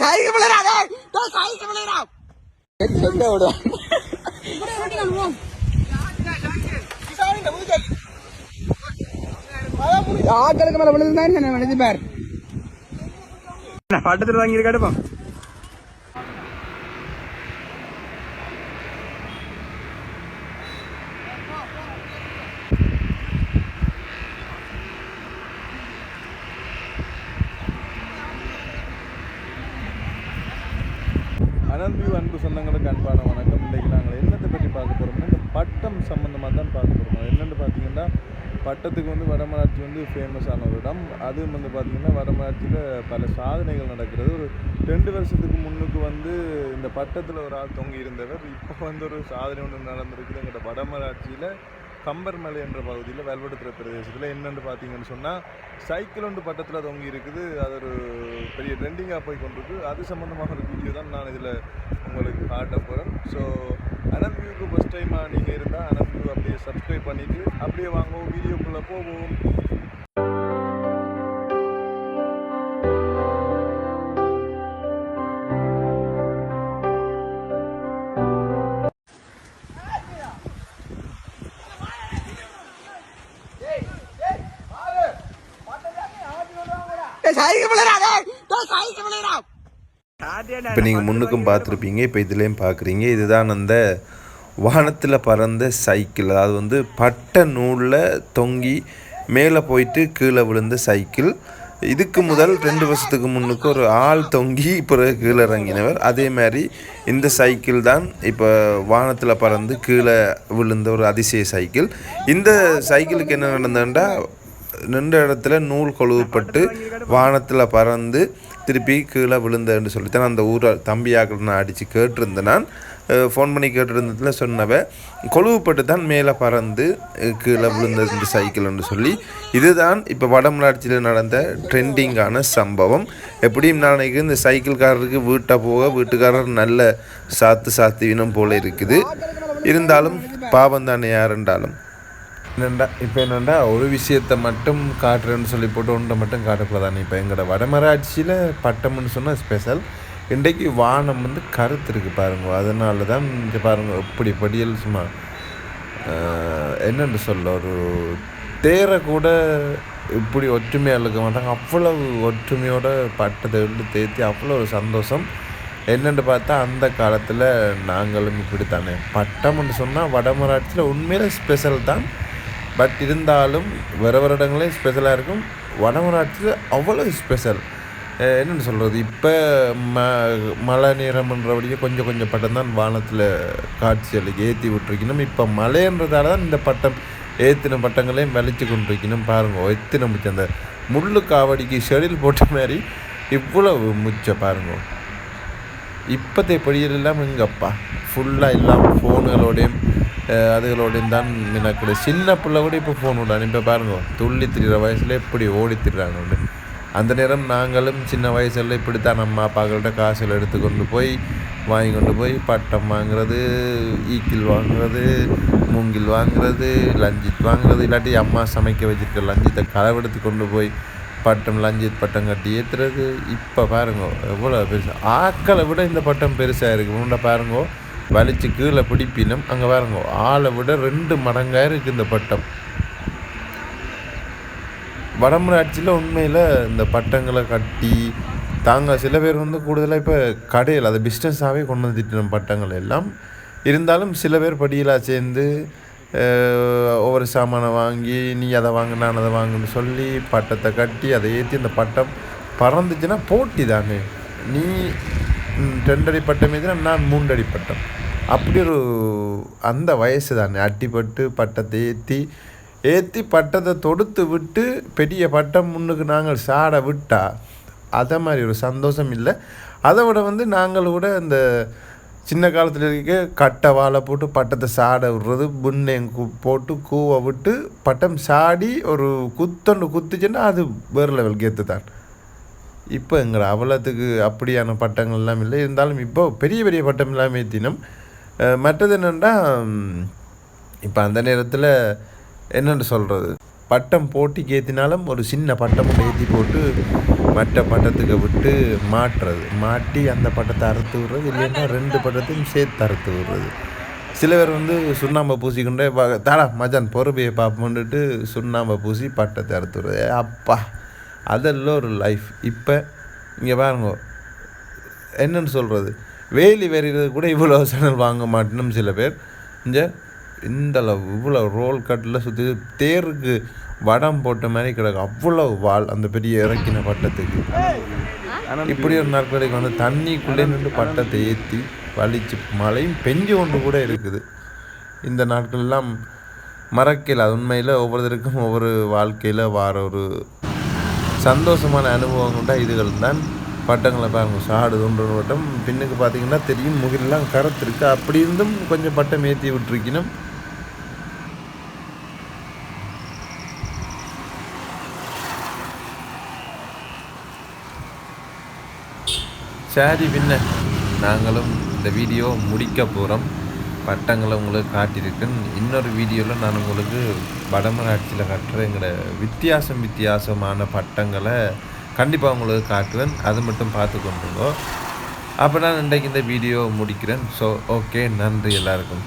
Cycle விளையாடா cycle விளையாடா எங்க விடுவா ஆட்களுக்கு மேல விழுந்தா என்ன விழுந்து பார். பட்டத்தில் வாங்கி இருக்காடுப்பா அனந்தி அன்பு சொந்தங்களுக்கு அன்பான வணக்கம். இன்றைக்கு நாங்கள் என்னத்தை பற்றி பார்க்க போகிறோம்னா இந்த பட்டம் சம்மந்தமாக தான் பார்க்க போகிறோம் என்னென்னு பார்த்தீங்கன்னா பட்டத்துக்கு வந்து வடமராட்சி வந்து ஃபேமஸான ஒரு இடம். அதுவும் வந்து பார்த்திங்கன்னா வடமராட்சியில் பல சாதனைகள் நடக்கிறது. ஒரு ரெண்டு வருஷத்துக்கு முன்னுக்கு வந்து இந்த பட்டத்தில் ஒரு ஆள் தொங்கி இருந்தவர். இப்போ வந்து ஒரு சாதனை ஒன்று நடந்திருக்குது எங்கள்கிட்ட வடமராட்சியில் கம்பர்மலை என்ற பகுதியில் வேல்படுத்துகிற பிரதேசத்தில் என்னென்னு பார்த்தீங்கன்னு சொன்னால் சைக்கிள் பட்டத்தில் தொங்கி இருக்குது. அது ஒரு பெரிய ட்ரெண்டிங்காக போய் கொண்டிருக்கு. அது சம்மந்தமாக ஒரு வீடியோ தான் நான் இதில் உங்களுக்கு காட்ட போகிறேன் ஸோ அனந்த் ஃபஸ்ட் டைமாக நீங்கள் இருந்தால் அனந்த் வியூ அப்படியே சப்ஸ்கிரைப் பண்ணிவிட்டு அப்படியே வாங்குவோம் வீடியோக்குள்ளே போவோம். இப்போ நீங்கள் முன்னுக்கும் பார்த்துருப்பீங்க இப்போ இதுலேயும் பார்க்குறீங்க. இதுதான் அந்த வானத்தில் பறந்த சைக்கிள் அதாவது வந்து பட்டை நூலில் தொங்கி மேலே போயிட்டு கீழே விழுந்த சைக்கிள் இதுக்கு முதல் ரெண்டு வருஷத்துக்கு முன்னுக்கு ஒரு ஆள் தொங்கி பிறகு கீழே இறங்கினவர். அதே மாதிரி இந்த சைக்கிள் தான் இப்போ வானத்தில் பறந்து கீழே விழுந்த ஒரு அதிசய சைக்கிள் இந்த சைக்கிளுக்கு என்ன நடந்ததுன்னா நின்ற இடத்துல நூல் கொழுவுப்பட்டு வானத்தில் பறந்து திருப்பி கீழே விழுந்தேன்னு சொல்லித்தான் அந்த ஊரை தம்பியாக்கள் நான் அடித்து கேட்டிருந்தேன் நான் ஃபோன் பண்ணி கேட்டிருந்ததில் சொன்னவ கொழுவுப்பட்டு தான் மேலே பறந்து கீழே விழுந்தது இந்த சைக்கிள்னு சொல்லி இதுதான் இப்போ வடமலாட்சியில் நடந்த ட்ரெண்டிங்கான சம்பவம். எப்படியும் நாளைக்கு இந்த சைக்கிள்காரருக்கு வீட்டை போக வீட்டுக்காரர் நல்ல சாத்து சாத்துவினம் போல இருக்குது. இருந்தாலும் பாவம் தானே யாருண்டாலும் என்னண்டா இப்போ என்னென்னா ஒரு விஷயத்தை மட்டும் காட்டுறேன்னு சொல்லி போட்டு ஒன்றை மட்டும் காட்டக்கூடாதானே இப்போ எங்களோட வடமராட்சியில் பட்டம்னு சொன்னால் ஸ்பெஷல் இன்றைக்கு வானம் வந்து கருத்து இருக்குது பாருங்க. அதனால தான் இங்கே பாருங்கள் எப்படி படியல் சும்மா என்னென்று சொல்ல ஒரு தேரை கூட இப்படி ஒற்றுமையாக இருக்க மாட்டாங்க. அவ்வளவு ஒற்றுமையோட பட்டத்தை வந்து தேத்தி அவ்வளோ ஒரு சந்தோஷம். என்னென்னு பார்த்தா அந்த காலத்தில் நாங்களும் இப்படி தானே பட்டம்னு சொன்னால் வடமராட்சியில் உண்மையிலே ஸ்பெஷல் தான். பட் இருந்தாலும் வர வருடங்களே ஸ்பெஷலாக இருக்கும். வடமராட்சியில் அவ்வளோ ஸ்பெஷல் என்னென்னு சொல்கிறது இப்போ ம மழை நேரம்ன்றபடியே கொஞ்சம் கொஞ்சம் பட்டம் தான் வானத்தில் காட்சிகளுக்கு ஏற்றி விட்டுருக்கணும். இப்போ மழைன்றதால தான் இந்த பட்டம் ஏற்றின பட்டங்களையும் வெளிச்சு கொண்டிருக்கணும் பாருங்க. எத்தின முச்சம் அந்த முள்ளு காவடிக்கு ஷெடில் போட்ட மாதிரி இவ்வளவு முச்சை பாருங்க. இப்போத்தைய படியில் இல்லாமல் எங்கப்பா? ஃபுல்லாக எல்லாம் ஃபோனுகளோடையும் அதுகளோடையும் தான் எனக்கு சின்ன பிள்ளை கூட இப்போ ஃபோன் விடாது இப்போ பாருங்க துள்ளி திரிகிற வயசில் இப்படி ஓடி திரிறாங்க அந்த நேரம் நாங்களும் சின்ன வயசில் இப்படித்தான் நம்ம அப்பாக்கள்கிட்ட காசில் எடுத்து கொண்டு போய் வாங்கி கொண்டு போய் பட்டம் வாங்குறது ஈக்கில் வாங்குறது மூங்கில் வாங்குறது லஞ்சித் வாங்குறது இல்லாட்டி அம்மா சமைக்க வச்சுருக்க லஞ்சித்தை களவெடுத்து கொண்டு போய் பட்டம் லஞ்சித் பட்டம் கட்டி ஏற்றுறது இப்போ பாருங்க எவ்வளோ பெருசாக ஆக்களை விட இந்த பட்டம் பெருசாக இருக்குது முன்ன பாருங்க வலிச்சு கீழே பிடிப்பினம் அங்கே பாருங்க ஆளை விட ரெண்டு மடங்காக இருக்குது இந்த பட்டம். வடமராட்சியில் உண்மையில் இந்த பட்டங்களை கட்டி தாங்க சில பேர் வந்து கூடுதலாக இப்போ கடையில் அதை பிஸ்னஸாகவே கொண்டு வந்துட்டு பட்டங்கள் எல்லாம். இருந்தாலும் சில பேர் படியலாக சேர்ந்து ஒவ்வொரு சாமானை வாங்கி நீ அதை வாங்கு நான் அதை வாங்குன்னு சொல்லி பட்டத்தை கட்டி அதை ஏற்றி அந்த பட்டம் பறந்துச்சுன்னா போட்டி தானே நீ ரெண்டடி பட்டம் எதுனா நான் மூன்றடி பட்டம். அப்படி ஒரு அந்த வயசு தானே. அட்டிப்பட்டு பட்டத்தை ஏற்றி ஏற்றி பட்டத்தை தொடுத்து விட்டு பெரிய பட்டம் முன்னுக்கு நாங்கள் சாட விட்டால் அதை மாதிரி ஒரு சந்தோஷம் இல்லை. அதை விட வந்து நாங்கள் கூட இந்த சின்ன காலத்தில் இருக்க கட்டை வாழை போட்டு பட்டத்தை சாட விடுறது புண்ணேங் போட்டு கூவை விட்டு பட்டம் சாடி ஒரு குத்தொன்று குத்துச்சுன்னா அது வேறு லெவல் கேத்து தான் இப்போ எங்கள் அவலத்துக்கு அப்படியான பட்டங்கள் எல்லாம் இல்லை. இருந்தாலும் இப்போ பெரிய பெரிய பட்டம் எல்லாம் ஏற்றினோம் மற்றது என்னென்னா இப்போ அந்த நேரத்தில் என்னென்னு சொல்கிறது? பட்டம் போட்டிக்கு ஏற்றினாலும் ஒரு சின்ன பட்டம் ஏற்றி போட்டு மற்ற பட்டத்துக்கு விட்டு மாட்டுறது மாட்டி அந்த பட்டத்தை அறுத்து விடுறது இல்லைன்னா ரெண்டு பட்டத்தையும் சேர்த்து அறுத்து விடுறது. சில பேர் வந்து சுண்ணாம்பை பூசிக்கொண்டே தாடா மச்சான் பொறுப்பையை பார்ப்போன்ட்டு சுண்ணாம்பை பூசி பட்டத்தை அறுத்து விடுறது. அப்பா. அதெல்லாம் ஒரு லைஃப் இப்போ இங்கே பாருங்க. என்னன்னு சொல்கிறது வேலி வெறிகிறது கூட இவ்வளோ சேனல் வாங்க மாட்டேனும் சில பேர். இந்த இந்த அளவு இவ்வளோ ரோல் கட்டில் சுற்றி தேருக்கு வடம் போட்ட மாதிரி கிடக்கு. அவ்வளோ வால் அந்த பெரிய இறக்கின பட்டத்துக்கு. இப்படி ஒரு நாட்களுக்கு வந்து தண்ணிக்குள்ளே நின்று பட்டத்தை ஏற்றி வலிச்சு மழையும் பெஞ்சு கொண்டு கூட இருக்குது. இந்த நாட்கள்லாம் மறக்கல. அது உண்மையில் ஒவ்வொருத்தருக்கும் ஒவ்வொரு வாழ்க்கையில் வார ஒரு சந்தோஷமான அனுபவங்கள்டா இதுகள் தான். பட்டங்களை பாருங்கள் சாடு தொன்று வட்டம் பின்னுக்கு பார்த்தீங்கன்னா தெரியும். முகிலெலாம் கரத்திருக்கு. அப்படி இருந்தும் கொஞ்சம் பட்டம் ஏற்றி விட்டுருக்கணும். சரி பின்ன நாங்களும் இந்த வீடியோ முடிக்க போகிறோம் பட்டங்களை உங்களுக்கு காட்டியிருக்கேன். இன்னொரு வீடியோவில் நான் உங்களுக்கு வடமராட்சியில் கட்டுற எங்களோட வித்தியாசம் வித்தியாசமான பட்டங்களை கண்டிப்பாக உங்களுக்கு காட்டுவேன். அது மட்டும் பார்த்து கொண்டுங்கோ. அப்போ நான் இன்றைக்கு இந்த வீடியோ முடிக்கிறேன். ஸோ ஓகே நன்றி எல்லாருக்கும்.